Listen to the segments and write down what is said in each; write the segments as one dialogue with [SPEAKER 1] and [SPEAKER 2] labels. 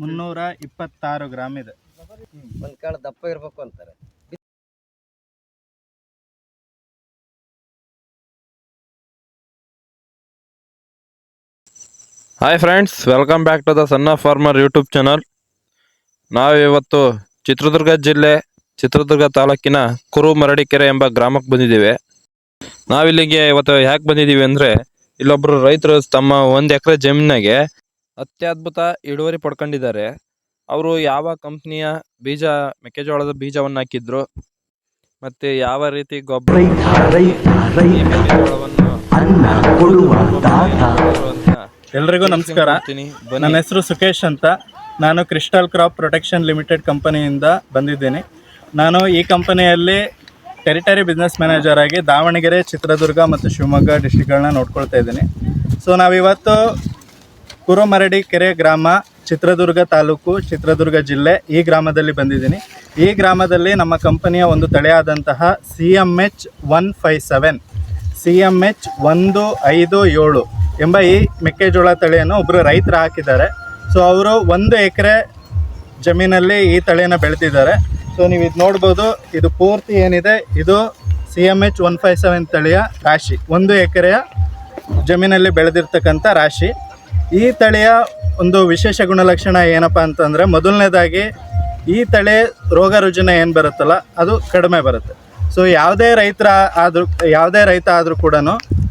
[SPEAKER 1] ಮುನ್ನೂರ ಇಪ್ಪತ್ತಾರು ಗ್ರಾಮ್ ಇದೆ ದಪ್ಪ ಇರಬೇಕು ಅಂತಾರೆ hi friends welcome back to the ಸಣ್ಣ ಫಾರ್ಮರ್ ಯೂಟ್ಯೂಬ್ ಚಾನಲ್ ನಾವಿವತ್ತು ಇವತ್ತು ಚಿತ್ರದುರ್ಗ ಜಿಲ್ಲೆ ಚಿತ್ರದುರ್ಗ ತಾಲೂಕಿನ ಕುರು ಎಂಬ ಗ್ರಾಮಕ್ಕೆ ಬಂದಿದ್ದೀವಿ ನಾವಿಲ್ಲಿಗೆ ಇವತ್ತು ಯಾಕೆ ಬಂದಿದ್ದೀವಿ ಅಂದರೆ ಇಲ್ಲೊಬ್ಬರು ರೈತರು ತಮ್ಮ ಒಂದು ಎಕರೆ ಜಮೀನಾಗೆ ಅತ್ಯದ್ಭುತ ಇಳುವರಿ ಪಡ್ಕೊಂಡಿದ್ದಾರೆ ಅವರು ಯಾವ ಕಂಪ್ನಿಯ ಬೀಜ ಮೆಕ್ಕೆಜೋಳದ ಬೀಜವನ್ನು ಹಾಕಿದ್ರು ಮತ್ತೆ ಯಾವ ರೀತಿ ಗೊಬ್ಬರ ಎಲ್ರಿಗೂ ನಮಸ್ಕಾರ ನನ್ನ ಹೆಸರು ಸುಖೇಶ್ ಅಂತ ನಾನು ಕ್ರಿಸ್ಟಲ್ ಕ್ರಾಪ್ ಪ್ರೊಟೆಕ್ಷನ್ ಲಿಮಿಟೆಡ್ ಕಂಪನಿಯಿಂದ ಬಂದಿದ್ದೀನಿ ನಾನು ಈ ಕಂಪನಿಯಲ್ಲಿ ಟೆರಿಟರಿ ಬಿಸ್ನೆಸ್ ಮ್ಯಾನೇಜರ್ ಆಗಿ ದಾವಣಗೆರೆ ಚಿತ್ರದುರ್ಗ ಮತ್ತು ಶಿವಮೊಗ್ಗ ಡಿಸ್ಟಿಕ್ಗಳನ್ನ ನೋಡ್ಕೊಳ್ತಾ ಇದ್ದೀನಿ ಸೊ ನಾವಿವತ್ತು ಕುರುಮರಡಿ ಕೆರೆ ಗ್ರಾಮ ಚಿತ್ರದುರ್ಗ ತಾಲೂಕು ಚಿತ್ರದುರ್ಗ ಜಿಲ್ಲೆ ಈ ಗ್ರಾಮದಲ್ಲಿ ಬಂದಿದ್ದೀನಿ ಈ ಗ್ರಾಮದಲ್ಲಿ ನಮ್ಮ ಕಂಪನಿಯ ಒಂದು ತಳೆಯಾದಂತಹ C M H one five seven C M H ಒಂದು ಐದು ಏಳು ಎಂಬ ಈ ಮೆಕ್ಕೆಜೋಳ ತಳಿಯನ್ನು ಒಬ್ಬರು ರೈತರು ಹಾಕಿದ್ದಾರೆ ಸೊ ಅವರು ಒಂದು ಎಕರೆ ಜಮೀನಲ್ಲಿ ಈ ತಳಿಯನ್ನು ಬೆಳೆದಿದ್ದಾರೆ ಸೊ ನೀವು ಇದು ನೋಡ್ಬೋದು ಇದು ಪೂರ್ತಿ ಏನಿದೆ ಇದು C M H one five seven ತಳಿಯ ರಾಶಿ ಒಂದು ಎಕರೆಯ ಜಮೀನಲ್ಲಿ ಬೆಳೆದಿರ್ತಕ್ಕಂಥ ರಾಶಿ ಈ ತಳಿಯ ಒಂದು ವಿಶೇಷ ಗುಣಲಕ್ಷಣ ಏನಪ್ಪ ಅಂತಂದರೆ ಮೊದಲನೇದಾಗಿ ಈ ತಳೆ ರೋಗ ರುಜಿನ ಏನು ಬರುತ್ತಲ್ಲ ಅದು ಕಡಿಮೆ ಬರುತ್ತೆ ಸೊ ಯಾವುದೇ ರೈತರ ಆದರೂ ಯಾವುದೇ ರೈತ ಆದರೂ ಕೂಡ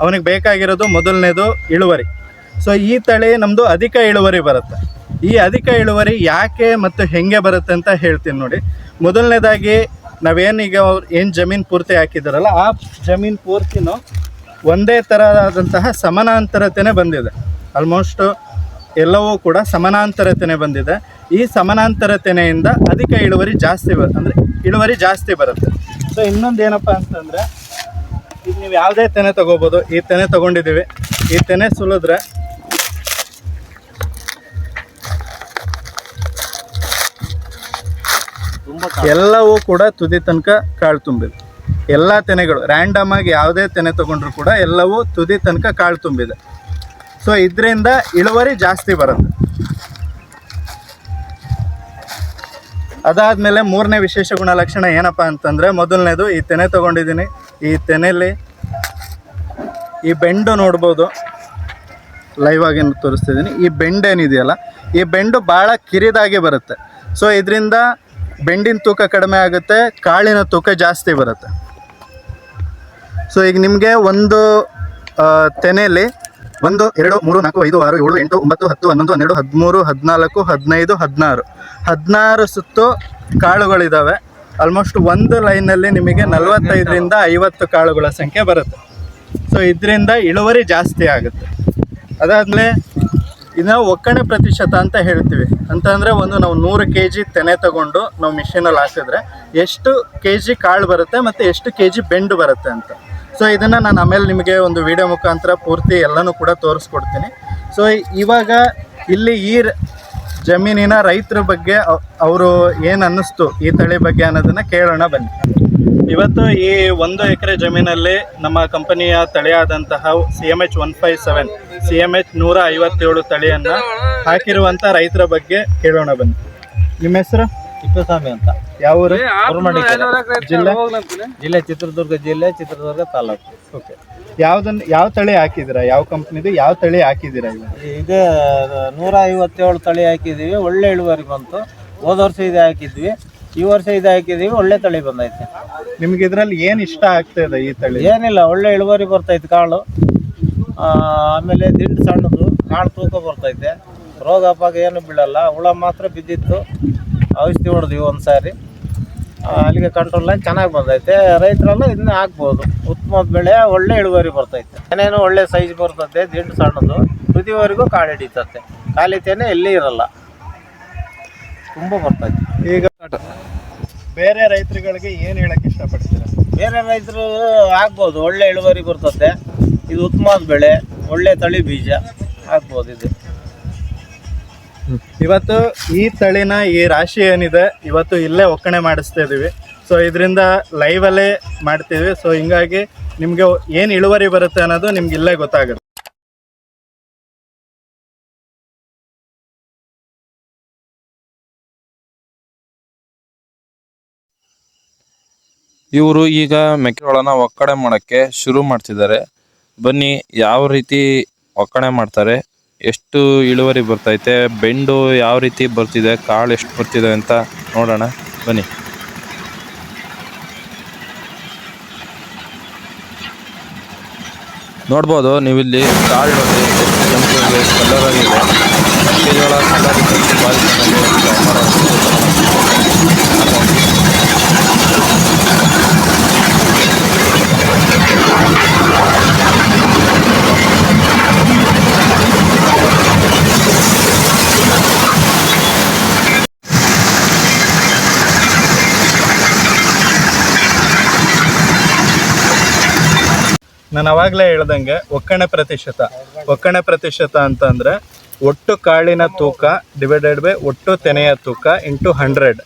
[SPEAKER 1] ಅವನಿಗೆ ಬೇಕಾಗಿರೋದು ಮೊದಲನೇದು ಇಳುವರಿ ಸೊ ಈ ತಳಿ ನಮ್ಮದು ಅಧಿಕ ಇಳುವರಿ ಬರುತ್ತೆ ಈ ಅಧಿಕ ಇಳುವರಿ ಯಾಕೆ ಮತ್ತು ಹೆಂಗೆ ಬರುತ್ತೆ ಅಂತ ಹೇಳ್ತೀನಿ ನೋಡಿ ಮೊದಲನೇದಾಗಿ ನಾವೇನೀಗ ಅವ್ರು ಏನು ಜಮೀನು ಪೂರ್ತಿ ಹಾಕಿದ್ದಾರಲ್ಲ ಆ ಜಮೀನು ಪೂರ್ತಿನೂ ಒಂದೇ ಥರದಂತಹ ಸಮಾನಾಂತರತೆಯೇ ಬಂದಿದೆ ಆಲ್ಮೋಸ್ಟ್ ಎಲ್ಲವೂ ಕೂಡ ಸಮಾನಾಂತರ ತೆನೆ ಬಂದಿದೆ ಈ ಸಮಾನಾಂತರ ತೆನೆಯಿಂದ ಅಧಿಕ ಇಳುವರಿ ಜಾಸ್ತಿ ಬರುತ್ತೆ ಅಂದರೆ ಇಳುವರಿ ಜಾಸ್ತಿ ಬರುತ್ತೆ ಸೊ ಇನ್ನೊಂದು ಏನಪ್ಪ ಅಂತಂದರೆ ಈಗ ನೀವು ಯಾವುದೇ ತೆನೆ ತೊಗೋಬೋದು ಈ ತೆನೆ ತಗೊಂಡಿದ್ದೀವಿ ಈ ತೆನೆ ಸುಲಿದ್ರೆ ಎಲ್ಲವೂ ಕೂಡ ತುದಿ ತನಕ ಕಾಳು ತುಂಬಿದೆ ಎಲ್ಲ ತೆನೆಗಳು ರ್ಯಾಂಡಮ್ ಆಗಿ ಯಾವುದೇ ತೆನೆ ತಗೊಂಡ್ರು ಕೂಡ ಎಲ್ಲವೂ ತುದಿ ತನಕ ಕಾಳು ತುಂಬಿದೆ ಸೊ ಇದರಿಂದ ಇಳುವರಿ ಜಾಸ್ತಿ ಬರುತ್ತೆ ಅದಾದಮೇಲೆ ಮೂರನೇ ವಿಶೇಷ ಗುಣಲಕ್ಷಣ ಏನಪ್ಪ ಅಂತಂದರೆ ಮೊದಲನೇದು ಈ ತೆನೆ ತೊಗೊಂಡಿದ್ದೀನಿ ಈ ತೆನೆಯಲ್ಲಿ ಈ ಬೆಂಡು ನೋಡ್ಬೋದು ಲೈವ್ ಆಗಿ ತೋರಿಸ್ತಿದ್ದೀನಿ ಈ ಬೆಂಡೇನಿದೆಯಲ್ಲ ಈ ಬೆಂಡು ಭಾಳ ಕಿರಿದಾಗಿ ಬರುತ್ತೆ ಸೊ ಇದರಿಂದ ಬೆಂಡಿನ ತೂಕ ಕಡಿಮೆ ಆಗುತ್ತೆ ಕಾಳಿನ ತೂಕ ಜಾಸ್ತಿ ಬರುತ್ತೆ ಸೊ ಈಗ ನಿಮಗೆ ಒಂದು ತೆನೆಯಲ್ಲಿ ಒಂದು ಎರಡು ಮೂರು ನಾಲ್ಕು ಐದು ಆರು ಏಳು ಎಂಟು ಒಂಬತ್ತು ಹತ್ತು ಹನ್ನೊಂದು ಹನ್ನೆರಡು ಹದಿಮೂರು ಹದಿನಾಲ್ಕು ಹದಿನೈದು ಹದಿನಾರು ಹದಿನಾರು ಸುತ್ತು ಕಾಳುಗಳಿದ್ದಾವೆ ಆಲ್ಮೋಸ್ಟ್ ಒಂದು ಲೈನಲ್ಲಿ ನಿಮಗೆ ನಲವತ್ತೈದರಿಂದ ಐವತ್ತು ಕಾಳುಗಳ ಸಂಖ್ಯೆ ಬರುತ್ತೆ ಸೊ ಇದರಿಂದ ಇಳುವರಿ ಜಾಸ್ತಿ ಆಗುತ್ತೆ ಅದಾದಮೇಲೆ ಇದನ್ನ ಒಕ್ಕಣೆ ಪ್ರತಿಶತ ಅಂತ ಹೇಳ್ತೀವಿ ಅಂತಂದರೆ ಒಂದು ನಾವು ನೂರು ಕೆ ಜಿ ತೆನೆ ತಗೊಂಡು ನಾವು ಮಿಷಿನಲ್ಲಿ ಹಾಕಿದ್ರೆ ಎಷ್ಟು ಕೆ ಜಿ ಕಾಳು ಬರುತ್ತೆ ಮತ್ತು ಎಷ್ಟು ಕೆ ಜಿ ಬೆಂಡು ಬರುತ್ತೆ ಅಂತ ಸೊ ಇದನ್ನು ನಾನು ಆಮೇಲೆ ನಿಮಗೆ ಒಂದು ವಿಡಿಯೋ ಮುಖಾಂತರ ಪೂರ್ತಿ ಎಲ್ಲನೂ ಕೂಡ ತೋರಿಸ್ಕೊಡ್ತೀನಿ ಸೊ ಇವಾಗ ಇಲ್ಲಿ ಈ ಜಮೀನಿನ ರೈತರ ಬಗ್ಗೆ ಅವರು ಏನು ಅನ್ನಿಸ್ತು ಈ ತಳಿ ಬಗ್ಗೆ ಅನ್ನೋದನ್ನು ಕೇಳೋಣ ಬನ್ನಿ ಇವತ್ತು ಈ ಒಂದು ಎಕರೆ ಜಮೀನಲ್ಲಿ ನಮ್ಮ ಕಂಪನಿಯ ತಳಿಯಾದಂತಹ C M H one five seven C M H ನೂರ ಐವತ್ತೇಳು ತಳಿಯನ್ನು ಹಾಕಿರುವಂಥ ರೈತರ ಬಗ್ಗೆ ಕೇಳೋಣ ಬನ್ನಿ ನಿಮ್ಮ ಹೆಸರು ತಿಪ್ಪೇಸ್ವಾಮಿ ಅಂತ ಜಿಲ್ಲೆ ಚಿತ್ರದುರ್ಗ ಜಿಲ್ಲೆ ಚಿತ್ರದುರ್ಗ ತಾಲೂಕು ಓಕೆ ಯಾವ ತಳಿ ಹಾಕಿದಿರ ಯಾವ ಕಂಪ್ನಿದು ಯಾವ ತಳಿ ಹಾಕಿದಿರ
[SPEAKER 2] ಈಗ ನೂರ ಐವತ್ತೇಳು ತಳಿ ಹಾಕಿದೀವಿ ಒಳ್ಳೆ ಇಳುವರಿ ಬಂತು ಹೋದ ವರ್ಷ ಇದು ಹಾಕಿದ್ವಿ ಈ ವರ್ಷ ಇದು ಹಾಕಿದೀವಿ ಒಳ್ಳೆ ತಳಿ ಬಂದೈತೆ
[SPEAKER 1] ನಿಮ್ಗೆ ಇದ್ರಲ್ಲಿ ಏನ್ ಇಷ್ಟ ಆಗ್ತಾ ಇದೆ ಈ ತಳಿ
[SPEAKER 2] ಏನಿಲ್ಲ ಒಳ್ಳೆ ಇಳುವರಿ ಬರ್ತೈತೆ ಕಾಳು ಆಮೇಲೆ ದಿಂಡು ಸಣ್ಣದು ಕಾಳು ತೂಕ ಬರ್ತೈತೆ ರೋಗ ಪಾಗ ಏನು ಬೀಳಲ್ಲ ಹುಳ ಮಾತ್ರ ಬಿದ್ದಿತ್ತು ಔಷಧಿ ಹೊಡೆದ್ವಿ ಒಂದು ಅಲ್ಲಿಗೆ ಕಂಟ್ರೋಲ್ ಆಗಿ ಚೆನ್ನಾಗಿ ಬಂದೈತೆ ರೈತರೆಲ್ಲ ಇದನ್ನ ಹಾಕ್ಬೋದು ಉತ್ತಮ ಬೆಳೆ ಒಳ್ಳೆ ಇಳುವರಿ ಬರ್ತೈತೆ ಏನೇನು ಒಳ್ಳೆ ಸೈಜ್ ಬರ್ತೈತೆ ದಿಂಡು ಸಣ್ಣದು ಪ್ರತಿವರೆಗೂ ಕಾಳು ಹಿಡಿತತ್ತೆ ಕಾಲಿತೇನೆ ಎಲ್ಲಿ ಇರಲ್ಲ ತುಂಬ ಬರ್ತೈತೆ ಈಗ
[SPEAKER 1] ಬೇರೆ ರೈತರುಗಳಿಗೆ ಏನು ಹೇಳಕ್ಕೆ ಇಷ್ಟಪಡ್ತೀರಾ
[SPEAKER 2] ಬೇರೆ ರೈತರು ಆಗ್ಬೋದು ಒಳ್ಳೆ ಇಳುವರಿ ಬರ್ತೈತೆ ಇದು ಉತ್ತಮ ಬೆಳೆ ಒಳ್ಳೆ ತಳಿ ಬೀಜ ಆಗ್ಬೋದು ಇದು
[SPEAKER 1] ಇವತ್ತು ಈ ತಳಿನ ಈ ರಾಶಿ ಏನಿದೆ ಇವತ್ತು ಇಲ್ಲೇ ಒಕ್ಕಣೆ ಮಾಡಿಸ್ತಾ ಇದೀವಿ ಸೊ ಇದರಿಂದ ಅಲ್ಲೇ ಮಾಡ್ತೀವಿ ಸೊ ಹಿಂಗಾಗಿ ನಿಮಗೆ ಏನು ಇಳುವರಿ ಬರುತ್ತೆ ಅನ್ನೋದು ನಿಮ್ಗೆ ಇಲ್ಲೇ ಗೊತ್ತಾಗುತ್ತೆ ಇವರು ಈಗ ಮೆಕ್ಕೆಜೋಳನ ಒಕ್ಕಣೆ ಮಾಡೋಕ್ಕೆ ಶುರು ಮಾಡ್ತಿದ್ದಾರೆ ಬನ್ನಿ ಯಾವ ರೀತಿ ಒಕ್ಕಣೆ ಮಾಡ್ತಾರೆ ಎಷ್ಟು ಇಳುವರಿ ಬರ್ತೈತೆ ಬೆಂಡು ಯಾವ ರೀತಿ ಬರ್ತಿದೆ ಕಾಳು ಎಷ್ಟು ಬರ್ತಿದೆ ಅಂತ ನೋಡೋಣ ಬನ್ನಿ ನೋಡ್ಬೋದು ನೀವಿಲ್ಲಿ ಕಾಳು ನೋಡಿ ಕಲರ್ ಆಗಿದೆ ನಾನು ಅವಾಗಲೇ ಹೇಳ್ದಂಗೆ ಒಕ್ಕಣೆ ಪ್ರತಿಶತ ಒಕ್ಕಣೆ ಪ್ರತಿಶತ ಅಂತಂದರೆ ಒಟ್ಟು ಕಾಳಿನ ತೂಕ ಡಿವೈಡೆಡ್ ಬೈ ಒಟ್ಟು ತೆನೆಯ ತೂಕ ಇಂಟು ಹಂಡ್ರೆಡ್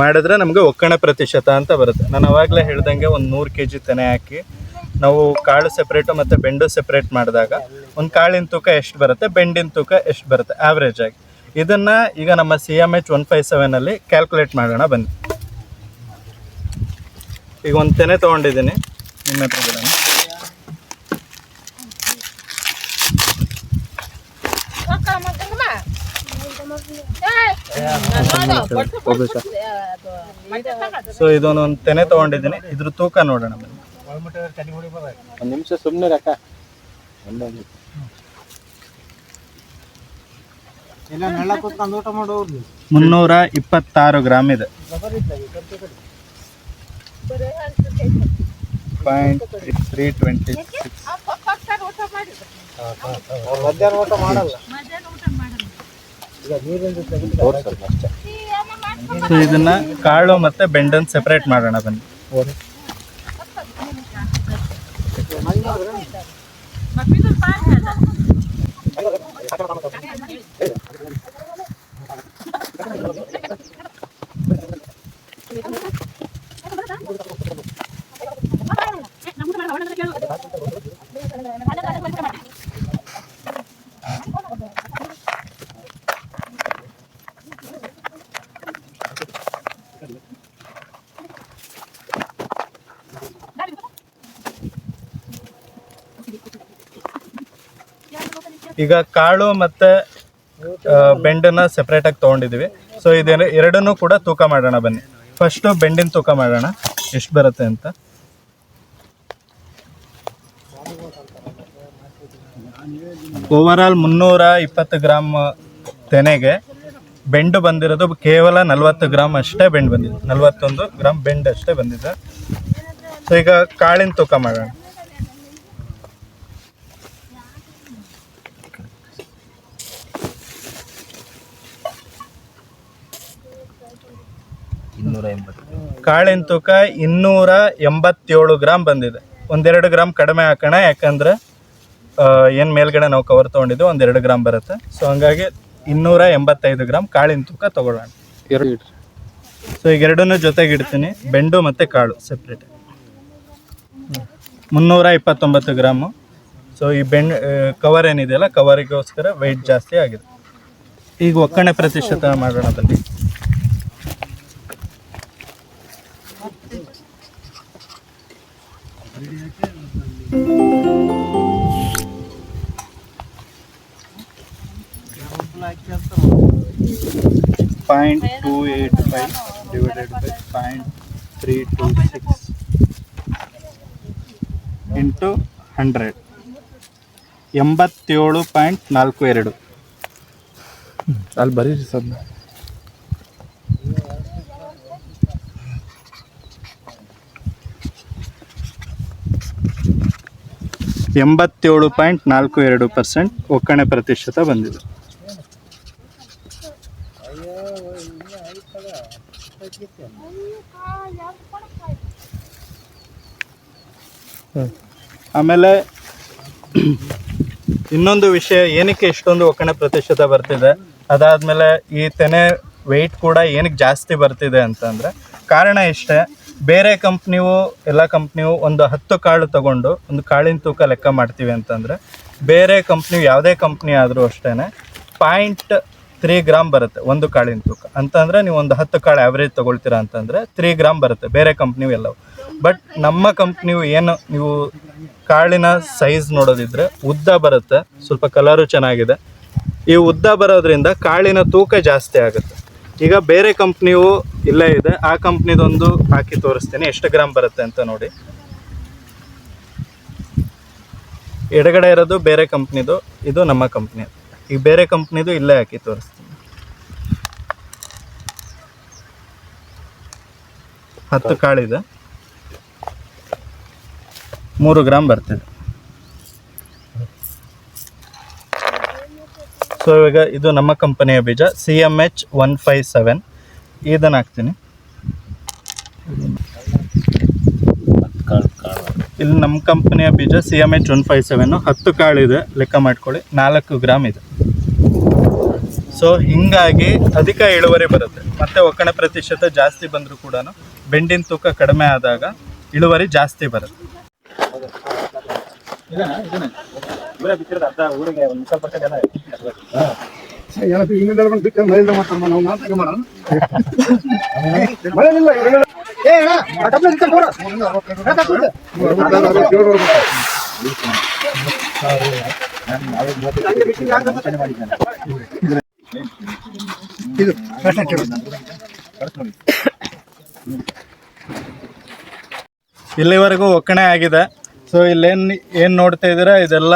[SPEAKER 1] ಮಾಡಿದ್ರೆ ನಮಗೆ ಒಕ್ಕಣೆ ಪ್ರತಿಶತ ಅಂತ ಬರುತ್ತೆ ನಾನು ಅವಾಗಲೇ ಹೇಳ್ದಂಗೆ ಒಂದು ನೂರು ಕೆ ಜಿ ತೆನೆ ಹಾಕಿ ನಾವು ಕಾಳು ಸೆಪ್ರೇಟು ಮತ್ತು ಬೆಂಡು ಸೆಪ್ರೇಟ್ ಮಾಡಿದಾಗ ಒಂದು ಕಾಳಿನ ತೂಕ ಎಷ್ಟು ಬರುತ್ತೆ ಬೆಂಡಿನ ತೂಕ ಎಷ್ಟು ಬರುತ್ತೆ ಆ್ಯಾವ್ರೇಜ್ ಆಗಿ ಇದನ್ನು ಈಗ ನಮ್ಮ C M H one five ಸೆವೆನಲ್ಲಿ ಕ್ಯಾಲ್ಕುಲೇಟ್ ಮಾಡೋಣ ಬನ್ನಿ ಈಗ ಒಂದು ತೆನೆ ತೊಗೊಂಡಿದ್ದೀನಿ ನಿಮ್ಮ ಹತ್ರ ಸೊ uh, ಇದೊಂದು ತೆನೆ ತಗೊಂಡಿದ್ದೀನಿ ಇದ್ರ ತೂಕ ನೋಡೋಣ ಒಂದು ನಿಮಿಷ ಸುಮ್ಮನೆ ರಕ್ಕ ಮುನ್ನೂರ ಇಪ್ಪತ್ತಾರು ಗ್ರಾಮ್ ಇದೆ ಊಟ ಈಗ ಸೊ ಇದನ್ನ ಕಾಳು ಮತ್ತೆ ಬೆಂಡನ್ ಸೆಪರೇಟ್ ಮಾಡೋಣ ಬನ್ನಿ ಈಗ ಕಾಳು ಮತ್ತು ಬೆಂಡನ್ನ ಆಗಿ ತೊಗೊಂಡಿದ್ದೀವಿ ಸೊ ಇದೇನು ಎರಡನ್ನೂ ಕೂಡ ತೂಕ ಮಾಡೋಣ ಬನ್ನಿ ಫಸ್ಟು ಬೆಂಡಿನ ತೂಕ ಮಾಡೋಣ ಎಷ್ಟು ಬರುತ್ತೆ ಅಂತ ಓವರಾಲ್ ಮುನ್ನೂರ ಇಪ್ಪತ್ತು ಗ್ರಾಮ್ ತೆನೆಗೆ ಬೆಂಡು ಬಂದಿರೋದು ಕೇವಲ ನಲವತ್ತು ಗ್ರಾಮ್ ಅಷ್ಟೇ ಬೆಂಡು ಬಂದಿದೆ ನಲ್ವತ್ತೊಂದು ಗ್ರಾಮ್ ಬೆಂಡು ಅಷ್ಟೇ ಬಂದಿದೆ ಸೊ ಈಗ ಕಾಳಿನ ತೂಕ ಮಾಡೋಣ ಇನ್ನೂರ ಎಂಬತ್ತು ಕಾಳಿನ ತೂಕ ಇನ್ನೂರ ಎಂಬತ್ತೇಳು ಗ್ರಾಮ್ ಬಂದಿದೆ ಒಂದೆರಡು ಗ್ರಾಮ್ ಕಡಿಮೆ ಹಾಕೋಣ ಯಾಕಂದ್ರೆ ಏನು ಮೇಲ್ಗಡೆ ನಾವು ಕವರ್ ತೊಗೊಂಡಿದ್ದು ಒಂದೆರಡು ಗ್ರಾಮ್ ಬರುತ್ತೆ ಸೊ ಹಂಗಾಗಿ ಇನ್ನೂರ ಎಂಬತ್ತೈದು ಗ್ರಾಮ್ ಕಾಳಿನ ತೂಕ ತೊಗೊಳ್ಳೋಣ ಸೊ ಈಗ ಎರಡನ್ನೂ ಜೊತೆಗೆ ಇಡ್ತೀನಿ ಬೆಂಡು ಮತ್ತು ಕಾಳು ಸಪ್ರೇಟ್ ಮುನ್ನೂರ ಇಪ್ಪತ್ತೊಂಬತ್ತು ಗ್ರಾಮು ಸೊ ಈ ಬೆಂಡ್ ಕವರ್ ಏನಿದೆಯಲ್ಲ ಕವರಿಗೋಸ್ಕರ ವೆಯ್ಟ್ ಜಾಸ್ತಿ ಆಗಿದೆ ಈಗ ಒಕ್ಕಣೆ ಪ್ರತಿಶತ ಮಾಡೋಣ ಬನ್ನಿ point two eight five divided by point three two six into hundred ಎಂಬತ್ತೇಳು ಪಾಯಿಂಟ್ ನಾಲ್ಕು ಎರಡು ಅಲ್ಲಿ ಬರೀರಿ ಸರ್ ಎಂಬತ್ತೇಳು ಪಾಯಿಂಟ್ ನಾಲ್ಕು ಎರಡು ಪರ್ಸೆಂಟ್ ಒಕ್ಕಣೆ ಪ್ರತಿಶತ ಬಂದಿದೆ ಆಮೇಲೆ ಇನ್ನೊಂದು ವಿಷಯ ಏನಕ್ಕೆ ಇಷ್ಟೊಂದು ಒಕ್ಕಣೆ ಪ್ರತಿಶತ ಬರ್ತಿದೆ ಅದಾದಮೇಲೆ ಈ ತೆನೆ ವೆಯ್ಟ್ ಕೂಡ ಏನಕ್ಕೆ ಜಾಸ್ತಿ ಬರ್ತಿದೆ ಅಂತಂದರೆ ಕಾರಣ ಇಷ್ಟೇ ಬೇರೆ ಕಂಪ್ನಿಯು ಎಲ್ಲ ಕಂಪ್ನಿಯು ಒಂದು ಹತ್ತು ಕಾಳು ತಗೊಂಡು ಒಂದು ಕಾಳಿನ ತೂಕ ಲೆಕ್ಕ ಮಾಡ್ತೀವಿ ಅಂತಂದರೆ ಬೇರೆ ಕಂಪ್ನಿಯು ಯಾವುದೇ ಕಂಪ್ನಿ ಆದರೂ ಅಷ್ಟೇ ಪಾಯಿಂಟ್ ತ್ರೀ ಗ್ರಾಮ್ ಬರುತ್ತೆ ಒಂದು ಕಾಳಿನ ತೂಕ ಅಂತಂದರೆ ನೀವು ಒಂದು ಹತ್ತು ಕಾಳು ಆ್ಯಾವ್ರೇಜ್ ತೊಗೊಳ್ತೀರಾ ಅಂತಂದರೆ ತ್ರೀ ಗ್ರಾಮ್ ಬರುತ್ತೆ ಬೇರೆ ಕಂಪ್ನಿಯು ಎಲ್ಲವು ಬಟ್ ನಮ್ಮ ಕಂಪ್ನಿಯು ಏನು ನೀವು ಕಾಳಿನ ಸೈಜ್ ನೋಡೋದಿದ್ರೆ ಉದ್ದ ಬರುತ್ತೆ ಸ್ವಲ್ಪ ಕಲರು ಚೆನ್ನಾಗಿದೆ ಈ ಉದ್ದ ಬರೋದ್ರಿಂದ ಕಾಳಿನ ತೂಕ ಜಾಸ್ತಿ ಆಗುತ್ತೆ ಈಗ ಬೇರೆ ಕಂಪ್ನಿಯು ಇಲ್ಲೇ ಇದೆ ಆ ಕಂಪ್ನಿದೊಂದು ಹಾಕಿ ತೋರಿಸ್ತೀನಿ ಎಷ್ಟು ಗ್ರಾಮ್ ಬರುತ್ತೆ ಅಂತ ನೋಡಿ ಎಡಗಡೆ ಇರೋದು ಬೇರೆ ಕಂಪ್ನಿದು ಇದು ನಮ್ಮ ಕಂಪ್ನಿ ಈಗ ಬೇರೆ ಕಂಪ್ನಿದು ಇಲ್ಲೇ ಹಾಕಿ ತೋರಿಸ್ತೀನಿ ಹತ್ತು ಕಾಳಿದೆ ಮೂರು ಗ್ರಾಮ್ ಬರ್ತಿದೆ ಸೊ ಇವಾಗ ಇದು ನಮ್ಮ ಕಂಪನಿಯ ಬೀಜ C M H one five seven ಇದನ್ನ ಹಾಕ್ತೀನಿ ಇಲ್ಲಿ ನಮ್ಮ ಕಂಪನಿಯ ಬೀಜ C M H one five seven ಹತ್ತು ಕಾಳು ಇದೆ ಲೆಕ್ಕ ಮಾಡ್ಕೊಳ್ಳಿ ನಾಲ್ಕು ಗ್ರಾಮ್ ಇದೆ ಸೊ ಹಿಂಗಾಗಿ ಅಧಿಕ ಇಳುವರಿ ಬರುತ್ತೆ ಮತ್ತೆ ಒಕ್ಕಣೆ ಪ್ರತಿಶತ ಜಾಸ್ತಿ ಬಂದರೂ ಕೂಡ ಬೆಂಡಿನ ತೂಕ ಕಡಿಮೆ ಆದಾಗ ಇಳುವರಿ ಜಾಸ್ತಿ ಬರುತ್ತೆ ಇದು ಇಲ್ಲಿವರೆಗೂ ಒಕ್ಕಣೆ ಆಗಿದೆ ಸೊ ಇಲ್ಲೇನು ಏನು ನೋಡ್ತಾ ಇದ್ದೀರಾ ಇದೆಲ್ಲ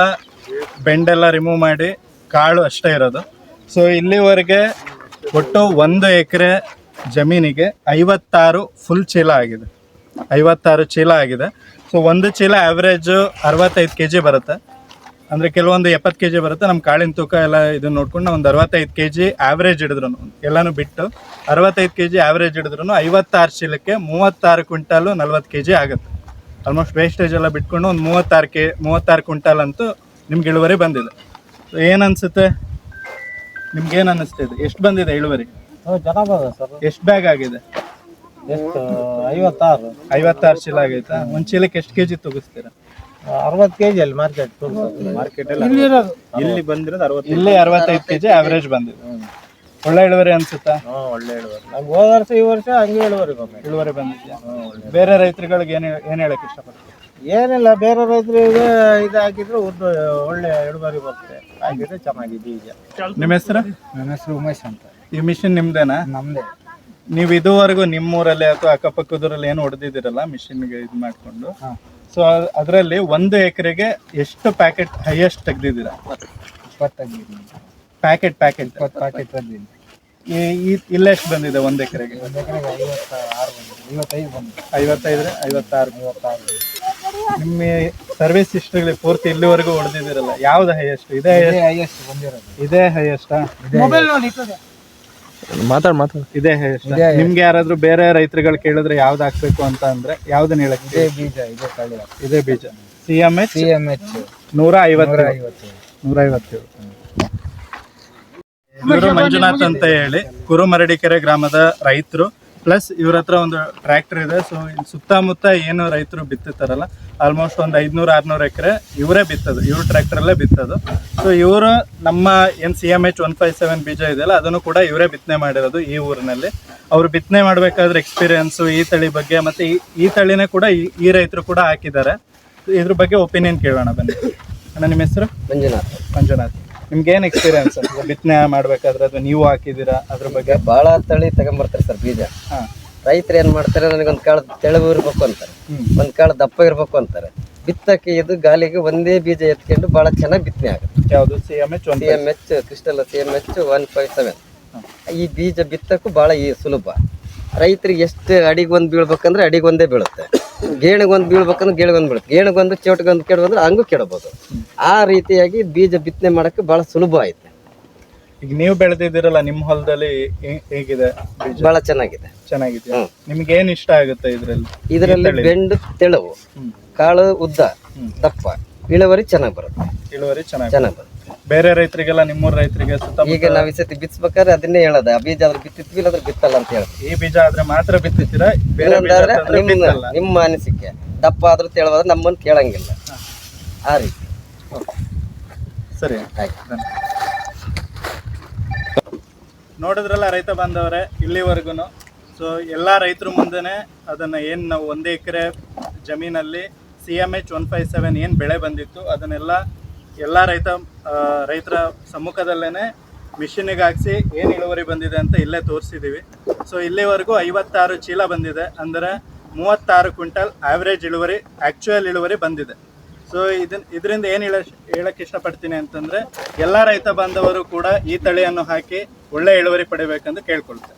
[SPEAKER 1] ಬೆಂಡೆಲ್ಲ ರಿಮೂವ್ ಮಾಡಿ ಕಾಳು ಅಷ್ಟೇ ಇರೋದು ಸೊ ಇಲ್ಲಿವರೆಗೆ ಒಟ್ಟು ಒಂದು ಎಕರೆ ಜಮೀನಿಗೆ ಐವತ್ತಾರು ಫುಲ್ ಚೀಲ ಆಗಿದೆ ಐವತ್ತಾರು ಚೀಲ ಆಗಿದೆ ಸೊ ಒಂದು ಚೀಲ ಆವ್ರೇಜು ಅರವತ್ತೈದು ಕೆ ಜಿ ಬರುತ್ತೆ ಅಂದ್ರೆ ಕೆಲವೊಂದು ಎಪ್ಪತ್ತು ಕೆ ಜಿ ಬರುತ್ತೆ ನಮ್ಮ ಕಾಳಿನ ತೂಕ ಎಲ್ಲ ಇದನ್ನ ನೋಡ್ಕೊಂಡು ನಾವು ಒಂದು ಅರವತ್ತೈದು ಕೆ ಜಿ ಆ್ಯಾವ್ರೇಜ್ ಹಿಡಿದ್ರು ಎಲ್ಲನೂ ಬಿಟ್ಟು ಅರವತ್ತೈದು ಕೆ ಜಿ ಆವ್ರೇಜ್ ಹಿಡಿದ್ರು ಐವತ್ತಾರು ಚೀಲಕ್ಕೆ ಮೂವತ್ತಾರು ಕ್ವಿಂಟಾಲು ನಲ್ವತ್ತು ಕೆ ಜಿ ಆಗುತ್ತೆ ಆಲ್ಮೋಸ್ಟ್ ವೇಸ್ಟೇಜ್ ಎಲ್ಲ ಬಿಟ್ಕೊಂಡು ಒಂದು ಮೂವತ್ತಾರು ಕೆ ಮೂವತ್ತಾರು ಕ್ವಿಂಟಾಲ್ ಅಂತೂ ನಿಮ್ಗೆ ಇಳುವರಿ ಬಂದಿದೆ ಏನು ಅನಿಸುತ್ತೆ ನಿಮ್ಗೇನು ಅನ್ನಿಸ್ತಾ ಇದೆ ಎಷ್ಟು ಬಂದಿದೆ ಇಳುವರಿ ಎಷ್ಟು ಬ್ಯಾಗ್ ಆಗಿದೆ ಐವತ್ತಾರು ಐವತ್ತಾರು ಚೀಲ ಆಗೈತಾ ಒಂದು ಚೀಲಕ್ಕೆ ಎಷ್ಟು ಕೆ ಜಿ ತೂಗಿಸ್ತೀರಾ
[SPEAKER 2] ಅರವತ್ತು ಜಿ ಅಲ್ಲಿ ಮಾರ್ಕೆಟ್ ಮಾರ್ಕೆಟ್ ಅಲ್ಲಿ ಇರೋದು ಇಲ್ಲಿ ಬಂದಿರೋದು ಅರವತ್ತು
[SPEAKER 1] ಇಲ್ಲಿ ಅರವತ್ತೈದು ಜಿ ಆವರೇಜ್ ಬಂದಿದೆ ಒಳ್ಳೆ ಇಳುವರಿ ಅನ್ಸುತ್ತಾ
[SPEAKER 2] ಒಳ್ಳೆ ಇಳುವರಿ ನಮ್ಗೆ ಹೋದ ವರ್ಷ ಈ ವರ್ಷ ಹಂಗೆ ಇಳುವರಿ ಕಮ್ಮಿ
[SPEAKER 1] ಇಳುವರಿ ಬಂದಿದ್ಯಾ ಬೇರೆ ರೈತರುಗಳಿಗೆ ಏನು ಏನು ಹೇಳಕ್ ಇಷ್ಟಪಡ್ತೀವಿ
[SPEAKER 2] ಏನಿಲ್ಲ ಬೇರೆ ರೈತರಿಗೆ ಇದು ಹಾಕಿದ್ರೆ ಒಳ್ಳೆ ಇಳುವರಿ ಬರ್ತದೆ ಹಾಗಿದ್ರೆ ಚೆನ್ನಾಗಿದೆ ಈಗ
[SPEAKER 1] ನಿಮ್ಮ ಹೆಸರು
[SPEAKER 3] ನನ್ನ ಹೆಸರು ಉಮೇಶ್ ಅಂತ
[SPEAKER 1] ಈ ಮಿಷಿನ್ ನಿಮ್ದೇನಾ ನಮ್ದೇ ನೀವು ಇದುವರೆಗೂ ನಿಮ್ಮೂರಲ್ಲಿ ಅಥವಾ ಅಕ್ಕಪಕ್ಕದೂರಲ್ಲಿ ಏನು ಹೊಡೆದಿದ್ದೀರಲ್ಲ ಮಿಷಿನ್ಗೆ ಇದು ಮಾಡಿಕೊಂಡು ಸೊ ಅದರಲ್ಲಿ ಒಂದು ಎಕರೆಗೆ ಎಷ್ಟು ಪ್ಯಾಕೆಟ್ ಹೈಯೆಸ್ಟ್ ತೆಗ್ದಿದ್ದೀರಾ ಇಪ್ಪತ್ತೈದು ಪ್ಯಾಕೆಟ್ ಪ್ಯಾಕೆಟ್
[SPEAKER 3] ಇಪ್ಪತ್ತು ಪ್ಯಾಕೆಟ್ ಬಂದಿದ್ದೀನಿ
[SPEAKER 1] ಇಲ್ಲ ಎಷ್ಟು ಬಂದಿದೆ ಒಂದು ಎಕರೆಗೆ
[SPEAKER 3] ಒಂದು ಎಕರೆಗೆ ಐವತ್ತಾರು ಬಂದಿದೆ ಐವತ್ತೈದು ಬಂದಿದೆ
[SPEAKER 1] ಐವತ್ತೈದ್ರೆ ಐವತ್ತಾರು ಮೂವತ್ತಾರು ನಿಮ್ಮ ಸರ್ವಿಸ್ ಹಿಸ್ಟ್ರಿಲಿ ಪೂರ್ತಿ ಇಲ್ಲಿವರೆಗೂ ಹೊಡೆದಿದ್ದೀರಲ್ಲ ಯಾವ್ದು ಹೈಯೆಸ್ಟ್ ಇದೇ ಹೈಯೆಸ್ಟ್ ಬಂದಿರೋದು ಇದೇ ಹೈಯೆಸ್ಟಾ ಮೊಬೈಲ್ ನೋಡಿ ಮಾತಾಡ್ ಮಾತಾಡ ಇದೇ ನಿಮ್ಗೆ ಯಾರಾದ್ರೂ ಬೇರೆ ರೈತರುಗಳು ಕೇಳಿದ್ರೆ ಯಾವ್ದು ಹಾಕ್ಬೇಕು ಅಂತ ಅಂದ್ರೆ ಯಾವ್ದನ್ನ ಹೇಳಕ್ಕೆ
[SPEAKER 3] ಬೀಜ ಇದೆ ಕಳೆ
[SPEAKER 1] ಇದೇ ಬೀಜ C M H C M H ನೂರ ಐವತ್ತು ಮಂಜುನಾಥ್ ಅಂತ ಹೇಳಿ ಕುರುಮರಡಿಕೆರೆ ಗ್ರಾಮದ ರೈತರು ಪ್ಲಸ್ ಇವ್ರ ಹತ್ರ ಒಂದು ಟ್ರ್ಯಾಕ್ಟರ್ ಇದೆ ಸೊ ಸುತ್ತಮುತ್ತ ಏನು ರೈತರು ಬಿತ್ತಿರ್ತಾರಲ್ಲ ಆಲ್ಮೋಸ್ಟ್ ಒಂದು ಐದ್ನೂರ ಆರ್ನೂರು ಎಕರೆ ಇವರೇ ಬಿತ್ತದು ಇವ್ರ ಟ್ರ್ಯಾಕ್ಟರಲ್ಲೇ ಬಿತ್ತದು ಸೊ ಇವರು ನಮ್ಮ ಏನು C M H one five seven ಬೀಜ ಇದೆಯಲ್ಲ ಅದನ್ನು ಕೂಡ ಇವರೇ ಬಿತ್ತನೆ ಮಾಡಿರೋದು ಈ ಊರಿನಲ್ಲಿ ಅವರು ಬಿತ್ತನೆ ಮಾಡಬೇಕಾದ್ರೆ ಎಕ್ಸ್ಪೀರಿಯೆನ್ಸು ಈ ತಳಿ ಬಗ್ಗೆ ಮತ್ತು ಈ ತಳಿನೇ ಕೂಡ ಈ ರೈತರು ಕೂಡ ಹಾಕಿದ್ದಾರೆ ಇದ್ರ ಬಗ್ಗೆ ಒಪಿನಿಯನ್ ಕೇಳೋಣ ಬನ್ನಿ ಅಣ್ಣ ನಿಮ್ಮ ಹೆಸರು ಮಂಜುನಾಥ್ ಮಂಜುನಾಥ್ ನಿಮ್ಗೆ ಏನ್ ಎಕ್ಸ್ಪೀರಿಯನ್ಸ್ ಬಿತ್ತನೆ ಮಾಡ್ಬೇಕಾದ್ರೆ ಅಥವಾ ನೀವು ಹಾಕಿದ್ದೀರಾ ಅದ್ರ ಬಗ್ಗೆ
[SPEAKER 3] ಭಾಳ ತಳಿ ತಗೊಂಬರ್ತಾರೆ ಸರ್ ಬೀಜ ರೈತರು ಏನ್ ಮಾಡ್ತಾರೆ ನನಗೊಂದು ಕಾಳು ತೆಳು ಇರ್ಬೇಕು ಅಂತಾರೆ ಒಂದ್ ಕಾಳ ದಪ್ಪ ಇರ್ಬೇಕು ಅಂತಾರೆ ಬಿತ್ತಕ್ಕೆ ಇದು ಗಾಲಿಗೆ ಒಂದೇ ಬೀಜ ಎತ್ಕೊಂಡು ಬಹಳ ಚೆನ್ನಾಗಿ ಬಿತ್ತನೆ ಆಗುತ್ತೆ
[SPEAKER 1] ಯಾವುದು C M H M H
[SPEAKER 3] crystal C M H one five seven ಈ ಬೀಜ ಬಿತ್ತಕ್ಕೂ ಬಹಳ ಈ ಸುಲಭ ರೈತರಿಗೆ ಎಷ್ಟು ಅಡಿಗೆ ಒಂದು ಬೀಳ್ಬೇಕಂದ್ರೆ ಅಡಿಗೆ ಒಂದೇ ಬೀಳುತ್ತೆ ಗೇಣಿಗೊಂದು ಬೀಳ್ಬೇಕಂದ್ರೆ ಗೇಣಿಗೊಂದು ಬೀಳುತ್ತೆ ಗೇಣಿಗೊಂದು ಚೌಟಗೊಂದು ಕೆಡಬಂದ್ರೆ ಹಂಗೂ ಕೆಡಬಹುದು ಆ ರೀತಿಯಾಗಿ ಬೀಜ ಬಿತ್ತನೆ ಮಾಡಕ್ಕೆ ಬಹಳ ಸುಲಭ ಆಯ್ತು
[SPEAKER 1] ಈಗ ನೀವು ಬೆಳೆದಿದ್ದೀರಲ್ಲ ನಿಮ್ಮ ಹೊಲದಲ್ಲಿ ಹೇಗಿದೆ
[SPEAKER 3] ಬಹಳ ಚೆನ್ನಾಗಿದೆ
[SPEAKER 1] ಚೆನ್ನಾಗಿದೆ ನಿಮ್ಗೆ ಏನ್ ಇಷ್ಟ ಆಗುತ್ತೆ ಇದರಲ್ಲಿ
[SPEAKER 3] ಇದರಲ್ಲಿ ಬೆಂಡು ತೆಳವು ಕಾಳು ಉದ್ದ ದಪ್ಪ ಇಳುವರಿ ಚೆನ್ನಾಗಿ ಬರುತ್ತೆ ಇಳುವರಿ ಚೆನ್ನಾಗಿ ಚೆನ್ನಾಗಿ ಬರುತ್ತೆ
[SPEAKER 1] ಬೇರೆ ರೈತರಿಗೆಲ್ಲ ನಿಮ್ಮೂರ ರೈತರಿಗೆ
[SPEAKER 3] ಈಗ ನಾವ್ ಸತಿ ಬಿತ್ಸ್ಬೇಕಾದ್ರೆ ಅದನ್ನೇ ಹೇಳದ ಬೀಜ ಆದ್ರೆ ಬಿತ್ತಿದ್ವಿ ಇಲ್ಲಾದ್ರೆ ಬಿತ್ತಲ್ಲ ಅಂತ ಹೇಳಿ
[SPEAKER 1] ಈ ಬೀಜ ಆದ್ರೆ ಮಾತ್ರ ಬಿತ್ತಿರ
[SPEAKER 3] ಬೇರೆ ಬೀಜ ನಿಮ್ಮ ಅನಿಸಿಕೆ ದಪ್ಪ ಆದ್ರೂ ತೆಳುವಾದ್ರೆ ನಮ್ಮನ್ನು ಕೇಳಂಗಿಲ್ಲ ಆ ರೀತಿ
[SPEAKER 1] ಸರಿ ನೋಡಿದ್ರಲ್ಲ ರೈತ ಬಾಂಧವರೇ ಇಲ್ಲಿವರೆಗೂ ಸೊ ಎಲ್ಲ ರೈತರು ಮುಂದೆನೇ ಅದನ್ನ ಏನು ನಾವು ಒಂದೇ ಎಕರೆ ಜಮೀನಲ್ಲಿ C M H one five seven ಏನು ಬೆಳೆ ಬಂದಿತ್ತು ಅದನ್ನೆಲ್ಲ ಎಲ್ಲ ರೈತ ರೈತರ ಸಮ್ಮುಖದಲ್ಲೇ ಮಿಷಿನಿಗೆ ಹಾಕ್ಸಿ ಏನು ಇಳುವರಿ ಬಂದಿದೆ ಅಂತ ಇಲ್ಲೇ ತೋರಿಸಿದೀವಿ ಸೊ ಇಲ್ಲಿವರೆಗೂ ಐವತ್ತಾರು ಚೀಲ ಬಂದಿದೆ ಅಂದರೆ ಮೂವತ್ತಾರು ಕ್ವಿಂಟಲ್ ಆ್ಯಾವ್ರೇಜ್ ಇಳುವರಿ ಆ್ಯಕ್ಚುಯಲ್ ಇಳುವರಿ ಬಂದಿದೆ ಸೊ ಇದನ್ ಇದರಿಂದ ಏನು ಹೇಳ ಹೇಳಕ್ಕೆ ಇಷ್ಟಪಡ್ತೀನಿ ಅಂತಂದರೆ ಎಲ್ಲ ರೈತ ಬಂದವರು ಕೂಡ ಈ ತಳಿಯನ್ನು ಹಾಕಿ ಒಳ್ಳೆ ಇಳುವರಿ ಪಡಿಬೇಕೆಂದು ಕೇಳ್ಕೊಳ್ತೇನೆ